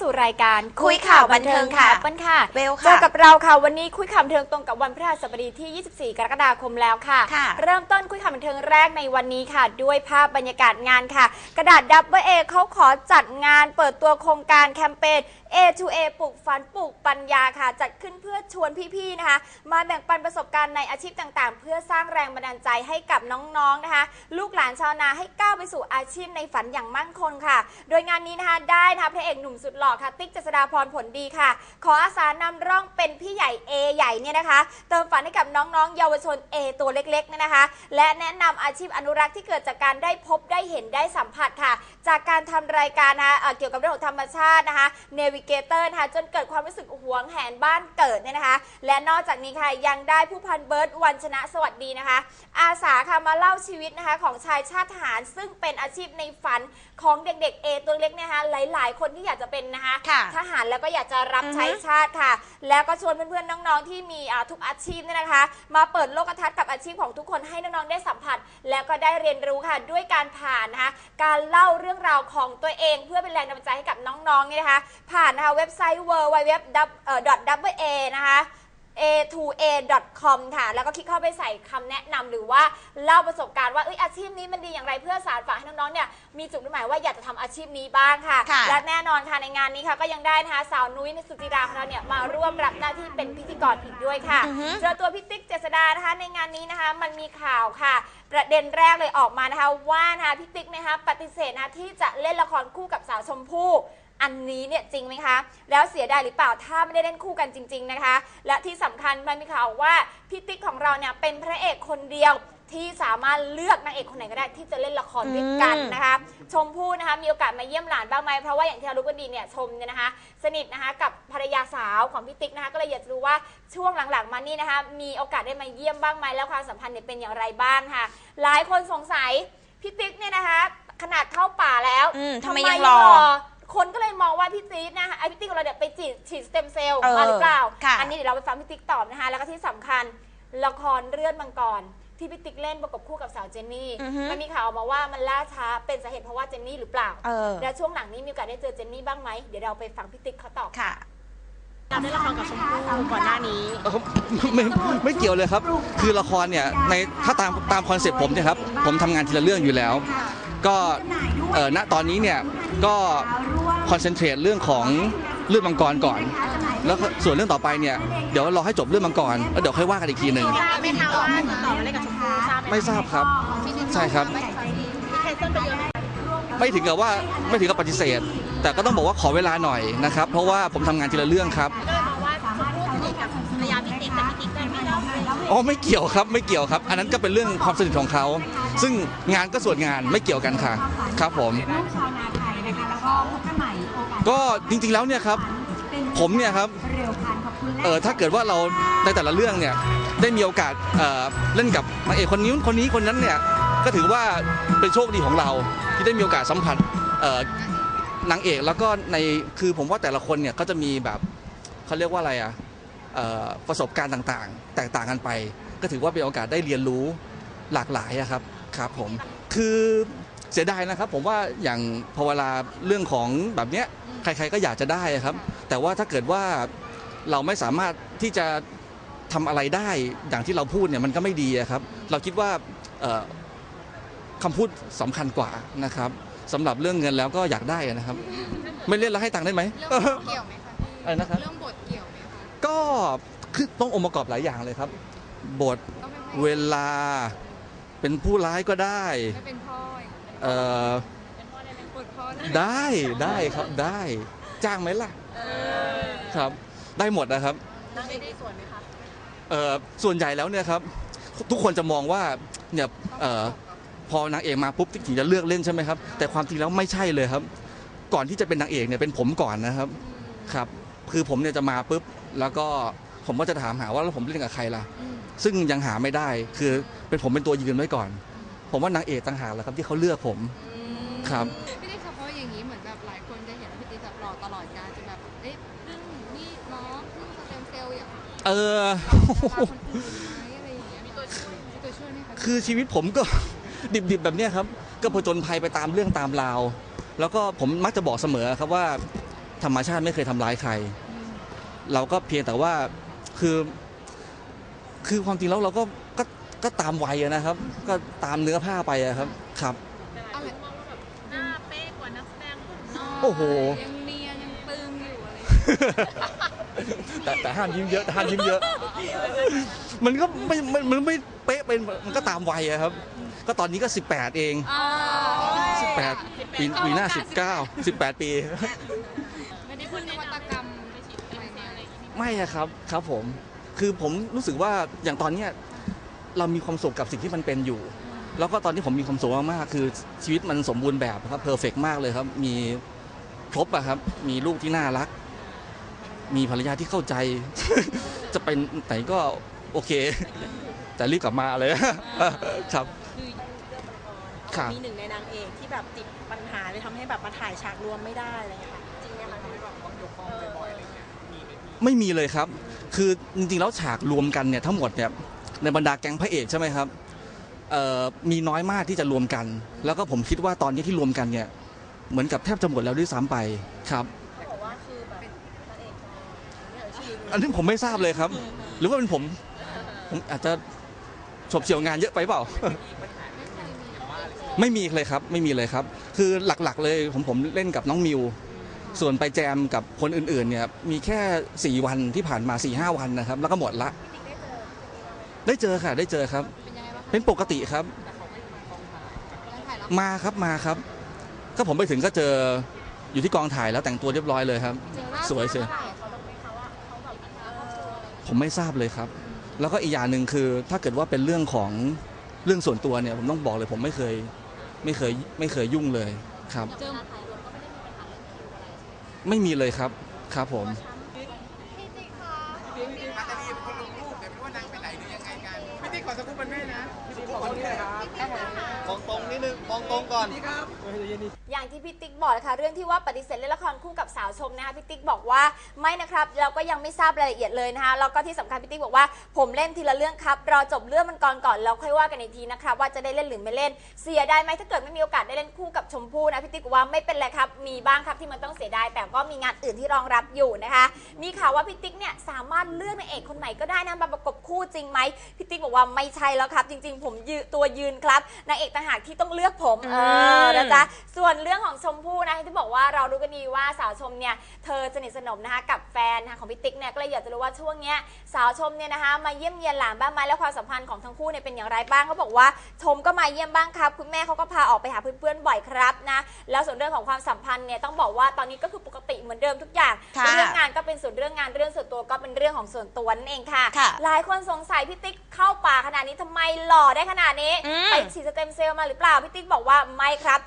สู่รายการคุยข่าวบันเทิงค่ะเปิ้ลค่ะเบลค่ะเจอกับเราค่ะวันนี้คุยข่าวบันเทิงตรงกับวันพฤหัสบดีที่ 24 กรกฎาคมแล้วค่ะค่ะเริ่มต้นคุยข่าวบันเทิงแรกในวันนี้ค่ะ ด้วยภาพบรรยากาศงานค่ะ กระดาษดับเบิลเอเขาขอจัดงานเปิดตัวโครงการแคมเปญ A to A ปลูกฝันปลูกปัญญาค่ะ จัดขึ้นเพื่อชวนพี่ๆนะคะ มาแบ่งปันประสบการณ์ในอาชีพต่างๆ เพื่อสร้างแรงบันดาลใจให้กับน้องๆนะคะ ลูกหลานชาวนาให้ก้าวไปสู่อาชีพในฝันอย่างมั่นคงค่ะ โดยงานนี้นะคะได้นะคะพระเอกหนุ่มสุดหล่อค่ะ ติ๊กเจษฎาพรผลดีค่ะ ขออาสานำร่องเป็นพี่ใหญ่ A ใหญ่เนี่ยนะคะ เติมฝันให้กับน้องๆ เยาวชน A ตัวเล็กๆเนี่ยนะคะ และแนะนำอาชีพอนุรักษ์ที่เกิดจากการได้พบได้เห็นได้สัมผัสค่ะ จากการทำรายการนะะเเกี่ยวกับเรื่องของธรรมชาตินะคะเนวิเกเตอร์นะคะจนเกิดความรู้สึกหวงแหนบ้านเกิดเนี่ยนะคะ และนอกจากนี้ค่ะยังได้ผู้พันเบิร์ดวันชนะสวัสดีนะคะ อาสาค่ะมาเล่าชีวิตนะคะของชายชาติทหาร ซึ่งเป็นอาชีพในฝันของเด็กๆเอตัวเล็กนะคะหลาย ๆ คนที่อยากจะเป็นนะคะค่ะทหารแล้วก็อยากจะรับอือฮึใช้ชาติค่ะ แล้วก็ชวนเพื่อนๆน้องๆที่มีอ่าทุกอาชีพเนี่ยนะคะ มาเปิดโลกทัศน์กับอาชีพของทุกคนให้น้องๆได้สัมผัส แล้วก็ได้เรียนรู้ค่ะด้วยการผ่านนะคะการเล่าเรื่องราวของตัวเองเพื่อเป็นแรงบันดาลใจให้กับน้องๆเนี่ยนะคะ ผ่านนะคะเว็บไซต์ w w w a นะคะ a2a.com ค่ะ แล้วก็คลิกเข้าไปใส่คำแนะนำหรือว่าเล่าประสบการณ์ว่าเอ้ยอาชีพนี้มันดีอย่างไรเพื่อสารฝันให้น้องๆเนี่ยมีจุดมุ่งหมายว่าอยากจะทำอาชีพนี้บ้างค่ะ ค่ะ และแน่นอนค่ะในงานนี้ค่ะก็ยังได้นะคะสาวนุ้ยในสุจิราของเราเนี่ยมาร่วมรับหน้าที่เป็นพิธีกรอีกด้วยค่ะ อือฮึ เจอตัวพี่ติ๊กเจษดานะคะในงานนี้นะคะมันมีข่าวค่ะ ประเด็นแรกเลยออกมานะคะว่านะคะพี่ติ๊กนะคะปฏิเสธนะคะที่จะเล่นละครคู่กับสาวชมพู่ อันนี้เนี่ยจริงไหมคะ แล้วเสียดายหรือเปล่าถ้าไม่ได้เล่นคู่กันจริง ๆนะคะ และที่สำคัญมันมีข่าวว่าพี่ติ๊กของเราเนี่ยเป็นพระเอกคนเดียวที่สามารถเลือกนางเอกคนไหนก็ได้ที่จะเล่นละครด้วยกันนะคะ ชมพู่นะคะมีโอกาสมาเยี่ยมหลานบ้างไหมเพราะว่าอย่างที่เรารู้กันดีเนี่ยชมเนี่ยนะคะ สนิทนะคะกับภรรยาสาวของพี่ติ๊กนะคะก็เลยอยากจะรู้ว่าช่วงหลังๆมานี่นะคะ มีโอกาสได้มาเยี่ยมบ้างไหมแล้วความสัมพันธ์เนี่ยเป็นอย่างไรบ้างค่ะ หลายคนสงสัยพี่ติ๊กเนี่ยนะคะ ขนาดเข้าป่าแล้วอืมทำไมยังรอ คนก็เลยมองว่าพี่ติ๊กนะคะไอพี่ติ๊กของเราเนี่ยไปฉีดฉีดสเต็มเซลล์เออมาหรือเปล่า ค่ะ อันนี้เดี๋ยวเราไปฟังพี่ติ๊กตอบนะคะ แล้วก็ที่สำคัญละครเลือดมังกรที่พี่ติ๊กเล่นประกบคู่กับสาวเจนนี่อือฮึ มันมีข่าวออกมาว่ามันล่าช้าเป็นสาเหตุเพราะว่าเจนนี่หรือเปล่า เออ แล้วช่วงหลังนี้มีโอกาสได้เจอเจนนี่บ้างไหมเดี๋ยวเราไปฟังพี่ติ๊กเขาตอบ ค่ะ เราได้ละครกับชมพู่ก่อนหน้านี้ เอ่อไม่ไม่เกี่ยวเลยครับ คือละครเนี่ยในถ้าตามตามคอนเซ็ปต์ผมเนี่ยครับผมทำงานทีละเรื่องอยู่แล้ว ก็เออณตอนนี้เนี่ยก็คอนเซนเทรตเรื่องของเรื่องมังกรก่อน แล้วก็ส่วนเรื่องต่อไปเนี่ยเดี๋ยวรอให้จบเรื่องมังกรแล้วเดี๋ยวค่อยว่ากันอีกทีหนึ่งทราบไหมคะว่าติดต่อมาเล่นกับชมพู่ทราบไหมไม่ทราบครับใช่ครับมีแคนเซิลไปเยอะไหมไม่ถึงกับว่าไม่ถึงกับปฏิเสธ แต่ก็ต้องบอกว่าขอเวลาหน่อยนะครับ เพราะว่าผมทำงานทีละเรื่องครับ อมเลยอ๋อไม่เกี่ยวครับไม่เกี่ยวครับ อันนั้นก็เป็นเรื่องความสนิทของเขา ซึ่งงานก็ส่วนงานไม่เกี่ยวกันค่ะ ครับผมชาวนาไทยนะคะแล้วก็พบกันใหม่โอกาสก็จริงๆแล้วเนี่ยครับผมเนี่ยครับ เร็วพันขอบคุณและเออถ้าเกิดว่าเราในแต่ละเรื่องเนี่ยได้มีโอกาสเอ่อเล่นกับนางเอกคนนี้คนนี้คนนั้นเนี่ยก็ถือว่าเป็นโชคดีของเราที่ได้มีโอกาสสัมผัสเอ่อนางเอกแล้วก็ในคือผมว่าแต่ละคนเนี่ยก็จะมีแบบเขาเรียกว่าอะไรอะเอ่อ ประสบการณ์ต่างๆ แตกต่างกันไป ก็ถือว่าเป็นโอกาสได้เรียนรู้หลากหลายอะครับครับผมคือเสียดายนะครับ ผมว่าอย่างพอเวลาเรื่องของแบบเนี้ยใคร ๆก็อยากจะได้อะครับ แต่ว่าถ้าเกิดว่าเราไม่สามารถที่จะทำอะไรได้อย่างที่เราพูดเนี่ยมันก็ไม่ดีอะครับ เราคิดว่าเอ่อคำพูดสำคัญกว่านะครับสำหรับเรื่องเงินแล้วก็อยากได้อะนะครับ ไม่เล่นแล้วให้ตังค์ได้ไหมเรื่องบทเกี่ยวไหมคะพี่อะไรนะครับเรื่องบทเกี่ยวไหมคะก็คือต้ององค์ประกอบหลายอย่างเลยครับ บทต้องเป็นเวลาเป็นผู้ร้ายก็ได้ไม่เป็นพ่ออย่างเงี้ยเอ่อบทพ่อได้ได้ได้ครับได้จ้างไหมล่ะครับ ได้หมดนะครับนางเอกได้ส่วนไหมคะเอ่อส่วนใหญ่แล้วเนี่ยครับ ทุกคนจะมองว่าเนี่ยเอ่อพอนางเอกมาปุ๊บถึงจะเลือกเล่นใช่ไหมครับ แต่ความจริงแล้วไม่ใช่เลยครับ ก่อนที่จะเป็นนางเอกเนี่ยเป็นผมก่อนนะครับ ครับ คือผมเนี่ยจะมาปุ๊บ แล้วก็ผมก็จะถามหาว่าแล้วผมเล่นกับใครล่ะ ซึ่งยังหาไม่ได้คือเป็นผมเป็นตัวยืนไว้ก่อน ผมว่านางเอกต่างหากแหละครับที่เขาเลือกผมครับ พี่ได้เฉพาะอย่างนี้เหมือนแบบหลายคนจะเห็นว่าพี่ติ๊กแบบหล่อตลอดการจะแบบเอ๊ะเรื่องนี่น้องเรื่องสเต็มเซลล์อย่างเออคนอื่นไหมอะไรอย่างเงี้ยมีตัวช่วยมีตัวช่วยไหมคะคือชีวิตผมก็ ดิบๆแบบเนี้ยครับ ก็ผจญภัยไปตามเรื่องตามราว แล้วก็ผมมักจะบอกเสมอครับว่าธรรมชาติไม่เคยทำร้ายใคร เราก็เพียงแต่ว่าคือคือความจริงแล้วเราก็ก็ก็ตามวัยอะนะครับ ก็ตามเนื้อผ้าไปอะครับครับอะไรหน้าเป๊ะกว่านักแสดงคนอื่นโอ้โห ยังเนียนยังตึงอยู่อะไรแต่แต่ห้ามยิ้มเยอะห้ามยิ้มเยอะ มันก็ไม่มันมันไม่เป๊ะเป็นมันก็ตามวัยอะครับ ก็ตอนนี้ก็ 18 เอง18 ปีปีหน้า 19 18 ปี ไม่อะครับครับผมคือผมรู้สึกว่าอย่างตอนเนี้ยเรามีความสุขกับสิ่งที่มันเป็นอยู่ แล้วก็ตอนนี้ผมมีความสุขมากๆคือชีวิตมันสมบูรณ์แบบครับเพอร์เฟกมากเลยครับ มีครบอะครับ มีลูกที่น่ารัก มีภรรยาที่เข้าใจ จะเป็นไหนก็โอเค แต่รีบกลับมาเลย ครับครับ มีหนึ่งในนางเอกที่แบบติดปัญหาเลยทำให้แบบมาถ่ายฉากรวมไม่ได้อะไรอย่างเงี้ยค่ะจริงไหมคะ ไม่มีเลยครับ คือจริงๆแล้วฉากรวมกันเนี่ยทั้งหมดเนี่ยในบรรดาแก๊งพระเอกใช่ไหมครับเอ่อมีน้อยมากที่จะรวมกัน แล้วก็ผมคิดว่าตอนนี้ที่รวมกันเนี่ยเหมือนกับแทบจะหมดแล้วด้วยซ้ำไปครับเขาบอกว่าคือแบบนางเอกไม่เอ่ยชื่ออันนี้ผมไม่ทราบเลยครับ หรือว่าเป็นผมผมอาจจะฉบเฉี่ยวงานเยอะไปเปล่า ไม่มีเลยครับ ไม่มีเลยครับ คือหลักๆเลยผมผมเล่นกับน้องมิว ส่วนไปแจมกับคนอื่นๆเนี่ยมีแค่ 4 วันที่ผ่านมา4ีหวันนะครับ แล้วก็หมดละ ได้เจอค่ะ ได้เจอครับ เป็นยังไงบ้างคะเป็นปกติครับ ยังถ่ายแล้วมาครับมาครับ ก็ผมไปถึงก็เจออยู่ที่กองถ่ายแล้วแต่งตัวเรียบร้อยเลยครับ เจอล่าสวยเชียวเมื่อไหร่เขาต้องไหมคะว่าเขาแบบเออผมไม่ทราบเลยครับ แล้วก็อีกอย่างหนึ่งคือ ถ้าเกิดว่าเป็นเรื่องของเรื่องส่วนตัวเนี่ยผมต้องบอกเลยผมไม่เคย ไม่เคยไม่เคยยุ่งเลยครับ เจอ ไม่มีเลยครับครับผมมองตรงนิดนึงมองตรงก่อนอย่างที่พี่ติ๊กบอกนะคะเรื่องที่ว่าปฏิเสธเล่นละครคู่กับสาวชมนะคะพี่ติ๊กบอกว่าไม่นะครับเราก็ยังไม่ทราบรายละเอียดเลยนะคะแล้วก็ที่สำคัญพี่ติ๊กบอกว่า ผมเล่นทีละเรื่องครับรอจบเรื่องมันก่อนก่อนแล้วค่อยว่ากันอีกทีนะครับว่าจะได้เล่นหรือไม่เล่น เสียดายไหมถ้าเกิดไม่มีโอกาสได้เล่นคู่กับชมพู่นะพี่ติ๊กบอกว่าไม่เป็นไรครับมีบ้างครับที่มันต้องเสียดายแต่ก็มีงานอื่นที่รองรับอยู่นะคะ มีข่าวว่าพี่ติ๊กเนี่ยสามารถเลือกนางเอกคนไหนก็ได้นะมาประกบคู่จริงไหมพี่ติ๊กบอกว่าไม่ใช่แล้วครับ จริง ๆ ผมยืนตัวยืนครับนางเอกต่างหากที่ต้องเลือกผมเออนะจ๊ะส่วนเรื่องของชมพู่นะคะที่บอกว่าเรารู้กันดีว่าสาวชมเนี่ยเธอสนิทสนมนะคะกับแฟนนะคะของพี่ติ๊กเนี่ยก็เลยอยากจะรู้ว่าช่วงเนี้ยสาวชมเนี่ยนะคะมาเยี่ยมเยียนหลานบ้างไหมแล้วความสัมพันธ์ของทั้งคู่เนี่ยเป็นอย่างไรบ้างเขาบอกว่าชมก็มาเยี่ยมบ้างครับ คุณแม่เขาก็พาออกไปหาเพื่อนๆบ่อยครับนะแล้วส่วนเรื่องของความสัมพันธ์เนี่ยต้องบอกว่าตอนนี้ก็คือปกติเหมือนเดิมทุกอย่างค่ะ เรื่องงานก็เป็นส่วนเรื่องงานเรื่องส่วนตัวก็เป็นเรื่องของส่วนตัวนั่นเองค่ะ ค่ะ หลายคนสงสัยพี่ติ๊กเข้าป่าขนาดนี้ทำไมหล่อได้ขนาดนี้ อืม ไปฉีดสเต็มเซลล์มาหรือเปล่าพี่ติ๊กบอกว่าไม่ครับ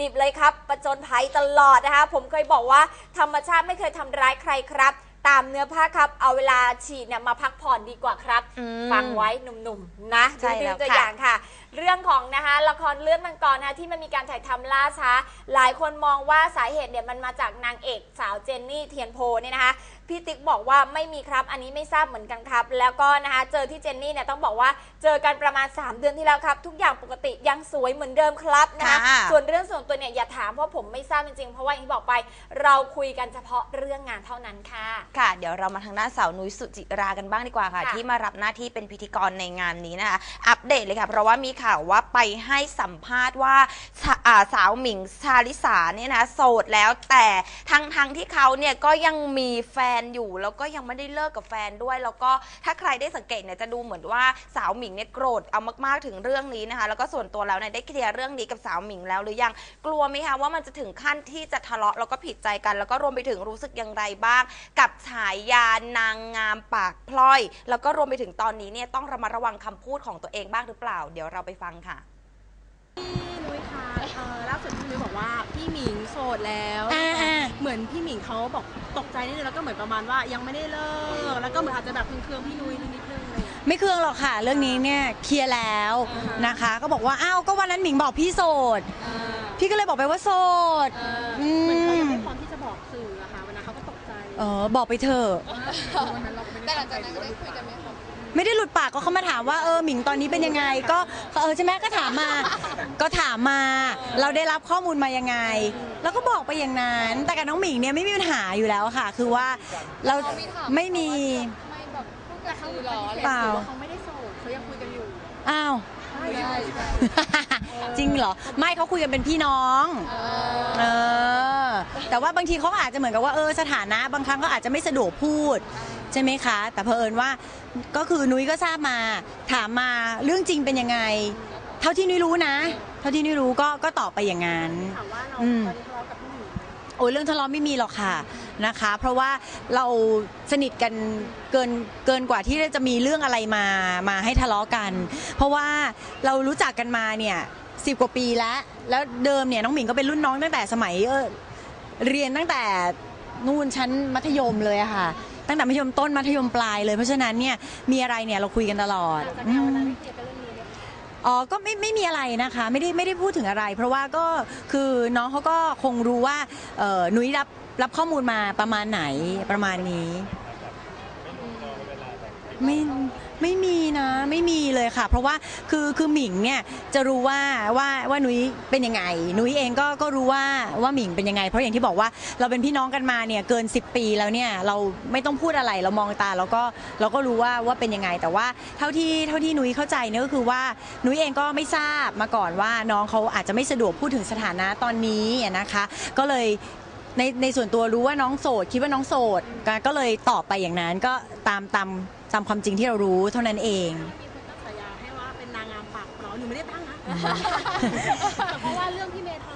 ดิบๆเลยครับ ประจนภัยตลอดนะคะ ผมเคยบอกว่าธรรมชาติไม่เคยทำร้ายใครครับ ตามเนื้อผ้าครับ เอาเวลาฉีดเนี่ยมาพักผ่อนดีกว่าครับ อืมฟังไว้หนุ่มๆนะใช่ดูแล้วตัวค่ะ อย่างค่ะ เรื่องของนะคะละครเรื่องมังกรนะคะที่มันมีการถ่ายทำล่าช้า หลายคนมองว่าสาเหตุเนี่ยมันมาจากนางเอกสาวเจนนี่เทียนโพเนี่ยนะคะพี่ติ๊กบอกว่าไม่มีครับอันนี้ไม่ทราบเหมือนกันครับ แล้วก็นะคะเจอที่เจนนี่เนี่ยต้องบอกว่าเจอกันประมาณ 3 เดือนที่แล้วครับ ทุกอย่างปกติยังสวยเหมือนเดิมครับนะคะค่ะ ส่วนเรื่องส่วนตัวเนี่ยอย่าถามเพราะผมไม่ทราบจริงๆเพราะว่าอย่างที่บอกไป เราคุยกันเฉพาะเรื่องงานเท่านั้นค่ะ ค่ะ เดี๋ยวเรามาทางด้านสาวนุ้ยสุจิรากันบ้างดีกว่าค่ะ ค่ะ ที่มารับหน้าที่เป็นพิธีกรในงานนี้นะคะ อัปเดตเลยค่ะ เพราะว่ามีข่าวว่าไปให้สัมภาษณ์ว่าสาสาวหมิงชาลิสาเนี่ยนะโสดแล้วแต่ทั้งทงที่เขาเนี่ยก็ยังมีแฟนอยู่ แล้วก็ยังไม่ได้เลิกกับแฟนด้วย แล้วก็ถ้าใครได้สังเกตเนี่ยจะดูเหมือนว่าสาวหมิงเนี่ยโกรธเอามากๆถึงเรื่องนี้นะคะ แล้วก็ส่วนตัวแล้วเนี่ยได้เคลียร์เรื่องนี้กับสาวหมิงแล้วหรือยังกลัวไหมคะว่ามันจะถึงขั้นที่จะทะเลาะแล้วก็ผิดใจกัน แล้วก็รวมไปถึงรู้สึกอย่างไรบ้าง กับฉายานางงามปากพลอย แล้วก็รวมไปถึงตอนนี้เนี่ยต้องระมัดระวังคำพูดของตัวเองบ้างหรือเปล่า เดี๋ยวเราไปฟังค่ะพี่นุ้ยคะเอ่อล่าสุดพี่นุ้ยบอกว่าพี่หมิงโสดแล้วอ่าๆเหมือนพี่หมิงเขาบอกตกใจนิดนึงแล้วก็เหมือนประมาณว่ายังไม่ได้เลิกแล้วก็เหมือนอาจจะแบบเคืองๆพี่นุ้ยนิดนึงอะไรอย่างเลย ไม่เครื่องหรอกค่ะ เรื่องนี้เนี่ยเคลียร์แล้วนะคะ ก็บอกว่าอ้าวก็วันนั้นหมิงบอกพี่โสดพี่ก็เลยบอกไปว่าโสดอืมเหมือนเขายังไม่พร้อมที่จะบอกสื่ออะค่ะวันนั้นเขาก็ตกใจเออบอกไปเถอะแต่หลังจากนั้นก็ได้คุยกันไหมคะ ไม่ได้หลุดปากก็เขามาถามว่าเออหมิงตอนนี้เป็นยังไง ก็เออใช่ไหมก็ถามมา ก็ถามมา เราได้รับข้อมูลมายังไง แล้วก็บอกไปอย่างนั้น แต่กับน้องหมิงเนี่ยไม่มีปัญหาอยู่แล้วค่ะ คือว่าเราไม่มี ไม่แบบพูดกับคือหรออะไรเปล่า เขาไม่ได้โสดเขายังคุยกันอยู่ อ้าวไม่ใช่ใช่ จริงเหรอ ไม่เขาคุยกันเป็นพี่น้องเออแต่ว่าบางทีเขาอาจจะเหมือนกับว่าเออสถานะ บางครั้งก็อาจจะไม่สะดวกพูด ใช่ไหมคะ แต่เผอิญว่าก็คือนุ้ยก็ทราบมา ถามมาเรื่องจริงเป็นยังไง เท่าที่นุ้ยรู้นะ เท่าที่นุ้ยรู้ก็ก็ตอบไปอย่างนั้น ถามว่าเราอืม ตอนนี้ทะเลาะกับพี่หมิง โอ้ยเรื่องทะเลาะไม่มีหรอกค่ะนะคะ เพราะว่าเราสนิทกันเกินเกินกว่าที่จะมีเรื่องอะไรมามาให้ทะเลาะกัน เพราะว่าเรารู้จักกันมาเนี่ยสิบกว่าปีแล้ว แล้วเดิมเนี่ยน้องหมิงก็เป็นรุ่นน้องตั้งแต่สมัยเออเรียนตั้งแต่นู่นชั้นมัธยมเลยอะค่ะ ตั้งแต่มัธยมต้นมัธยมปลายเลยเพราะฉะนั้นเนี่ยมีอะไรเนี่ยเราคุยกันตลอดอืม อ๋อ ก็ไม่ไม่มีอะไรนะคะ ไม่ได้ไม่ได้พูดถึงอะไร เพราะว่าก็คือน้องเขาก็คงรู้ว่าเอ่อนุ้ยรับรับข้อมูลมาประมาณไหนประมาณนี้ ไม่ไม่มีนะไม่มีเลยค่ะ เพราะว่าคือคือหมิงเนี่ยจะรู้ว่าว่าว่านุ้ยเป็นยังไง นุ้ยเองก็ก็รู้ว่าว่าหมิงเป็นยังไง เพราะอย่างที่บอกว่าเราเป็นพี่น้องกันมาเนี่ยเกิน 10 ปีแล้วเนี่ยเราไม่ต้องพูดอะไรเรามองตาแล้วก็เราก็รู้ว่าว่าเป็นยังไง แต่ว่าเท่าที่เท่าที่นุ้ยเข้าใจเนี่ยก็คือว่านุ้ยเองก็ไม่ทราบมาก่อนว่าน้องเขาอาจจะไม่สะดวกพูดถึงสถานะตอนนี้นะคะ ก็เลย ในในส่วนตัวรู้ว่าน้องโสด คิดว่าน้องโสดก็ก็เลยตอบไปอย่างนั้นก็ตามตามตามความจริงที่เรารู้เท่านั้นเอง มีคนตั้งฉายาให้ว่าเป็นนางงามปากเปราหนูไม่ได้ตั้งนะ เพราะว่าเรื่องพี่เมย์ทะเลาะ